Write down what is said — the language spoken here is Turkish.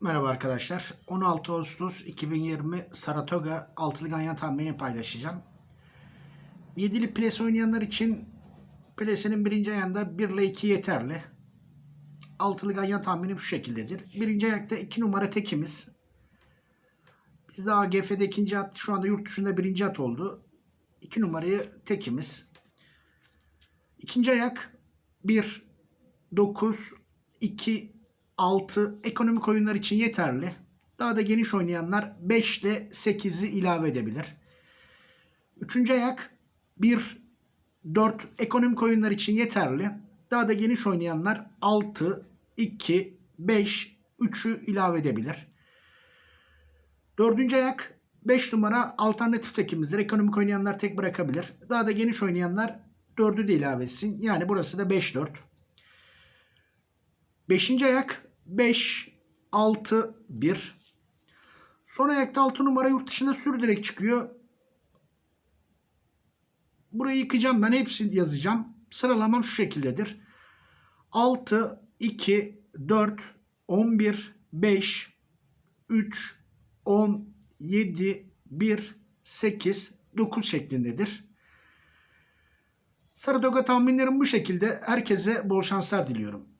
Merhaba arkadaşlar. 16 Ağustos 2020 Saratoga altılı ganyan tahminini paylaşacağım. Yedili ples oynayanlar için plesinin birinci ayağında 1 ile 2 yeterli. Altılı ganyan tahminim şu şekildedir. Birinci ayakta 2 numara tekimiz. Bizde AGF'de ikinci at şu anda yurt dışında birinci at oldu. 2 numarayı tekimiz. İkinci ayak 1, 9, 2, 6 ekonomik oyunlar için yeterli. Daha da geniş oynayanlar 5 ile 8'i ilave edebilir. Üçüncü ayak 1, 4 ekonomik oyunlar için yeterli. Daha da geniş oynayanlar 6, 2, 5, 3'ü ilave edebilir. Dördüncü ayak 5 numara alternatif tekimizdir. Ekonomik oynayanlar tek bırakabilir. Daha da geniş oynayanlar 4'ü de ilave etsin. Yani burası da 5-4. Beşinci ayak 5, 6, 1. Son ayakta 6 numara yurt dışında sürdürerek çıkıyor. Burayı yıkacağım ben hepsini yazacağım. Sıralamam şu şekildedir. 6, 2, 4, 11, 5, 3, 10, 7, 1, 8, 9 şeklindedir. Saratoga tahminlerim bu şekilde. Herkese bol şanslar diliyorum.